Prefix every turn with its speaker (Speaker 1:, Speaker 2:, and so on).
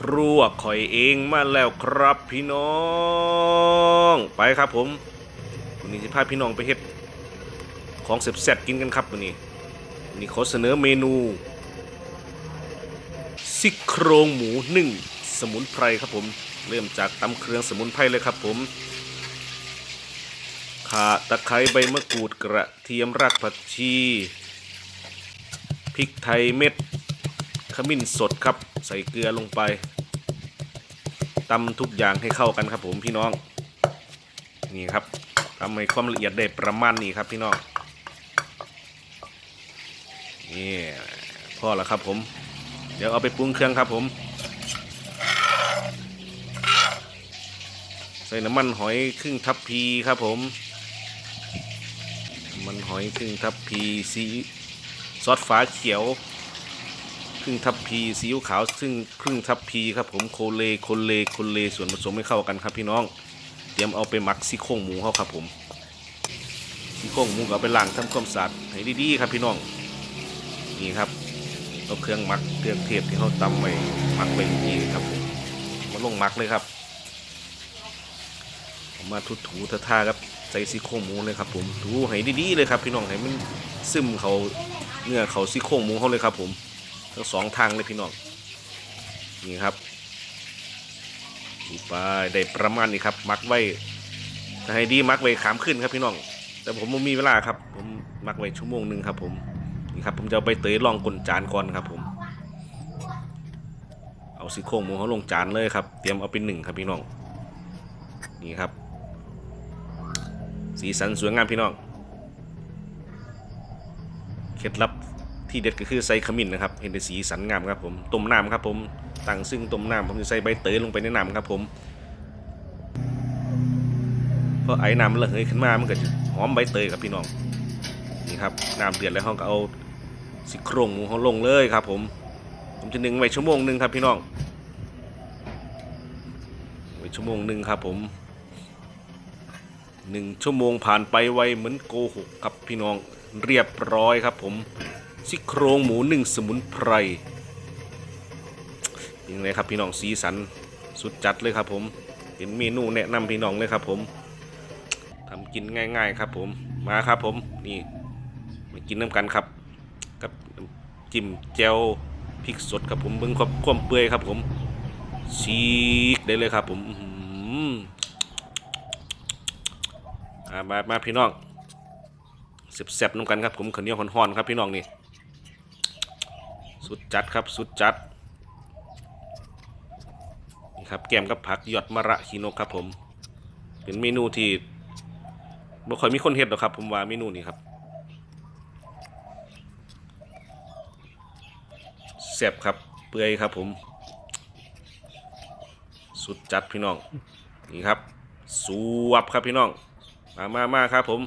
Speaker 1: ครัวข่อยเองมาแล้วครับพี่น้อง ไปครับผมวันนี้จะพาพี่น้องไปเฮ็ดของเสร็จๆกินกันครับวันนี้วันนี้ขอเสนอเมนูซี่โครงหมูนึ่งสมุนไพรครับผม เริ่มจากตำเครื่องสมุนไพรเลยครับผมข่าตะไคร้ใบมะกรูดกระเทียมรากผักชีพริกไทยเม็ด ขมิ้นสดครับ ใส่เกลือลงไปตำทุกอย่างให้เข้ากันครับ ผมพี่น้อง นี่ครับทำให้ความละเอียดได้ประมาณนี้ครับพี่น้องนี่พอแล้วครับผม เดี๋ยวเอาไปปรุงเครื่องครับผม ใส่น้ำมันหอยครึ่งทัพพีครับผมน้ำมันหอยครึ่งทัพพีสีซอสฟ้าเขียว ครึ่งทัพพีซีอิ๊วขาวซึ่งครึ่งทัพพีครับผมโคเลโคเลโคเลส่วนผสมให้เข้ากันครับพี่น้อง เตรียมเอาไปหมักซี่โครงหมูเขาครับผมซี่โครงหมูเอาไปล้างทำความสะอาดให้ดีๆครับพี่น้องนี่ครับเอาเครื่องหมักเครื่องเทศที่เขาตำไว้หมักไว้นี่ครับผมมาลงหมักเลยครับมาทุถูท่าๆครับใส่ซี่โครงหมูเลยครับผมถูให้ดีๆเลยครับพี่น้องให้มันซึมเขาเนื้อเขาซี่โครงหมูเขาเลยครับผม ทั้งสองทางเลยพี่น้องนี่ครับดูไปได้ประมาณนี้ครับ มักไว้ถ้าให้ดีมักไว้ขามขึ้นครับพี่น้อง แต่ผมไม่มีเวลาครับ ผมมักไว้ชั่วโมงหนึ่งครับ ผมนี่ครับ ผมจะเอาใบเตยลองกลนจานก่อนครับผม เอาซี่โครงหมูเขาลงจานเลยครับ เตรียมเอาเป็นหนึ่งครับพี่น้อง นี่ครับ สีสันสวยงามพี่น้อง เคล็ดลับ ที่เด็ดก็คือใส่ขมิ้นนะครับ เห็นได้สีสันงามครับผมต้มน้ำครับผมตั้งซึ่งต้มน้ำผมจะใส่ใบเตยลงไปในน้ำครับผมเพราะไอ้น้ำมันระเหยขึ้นมามันก็จะหอมใบเตยครับพี่น้องนี่ครับน้ำเดือดแล้วเขาก็เอาสิโครงหมูเขาลงเลยครับ ผม ผมจะนึ่งไว้ชั่วโมงหนึ่งครับพี่น้องไว้ชั่วโมงหนึ่งครับผมหนึ่งชั่วโมงผ่านไปไวเหมือนโกหกครับพี่น้องเรียบร้อยครับผม ซี่โครงหมูหนึ่งสมุนไพรยังไงครับพี่น้องสีสันสุดจัดเลยครับผมเป็นเมนูแนะนำพี่น้องเลยครับผมทำกินง่าย ๆ ครับผมมาครับผมนี่มากินน้ำกันครับ กับจิ้มแจ่วพริกสดครับผมเบิ้งความความเปื่อยครับผมชีกได้เลยครับผมมามาพี่น้องเสียบๆน้ำกันครับผมข้าวเหนียวห่อนๆครับพี่น้องนี่ สุดจัดครับสุดจัดนี่ครับแกมกับผักยอดมะระขีนกครับผม เป็นเมนูที่บ่ค่อยมีคนเห็ดหรอกครับ ผมว่าเมนูนี้ครับแซ่บครับเปื่อยครับผม สุดจัดพี่น้องนี่ครับสวบครับพี่น้องมามามาครับผม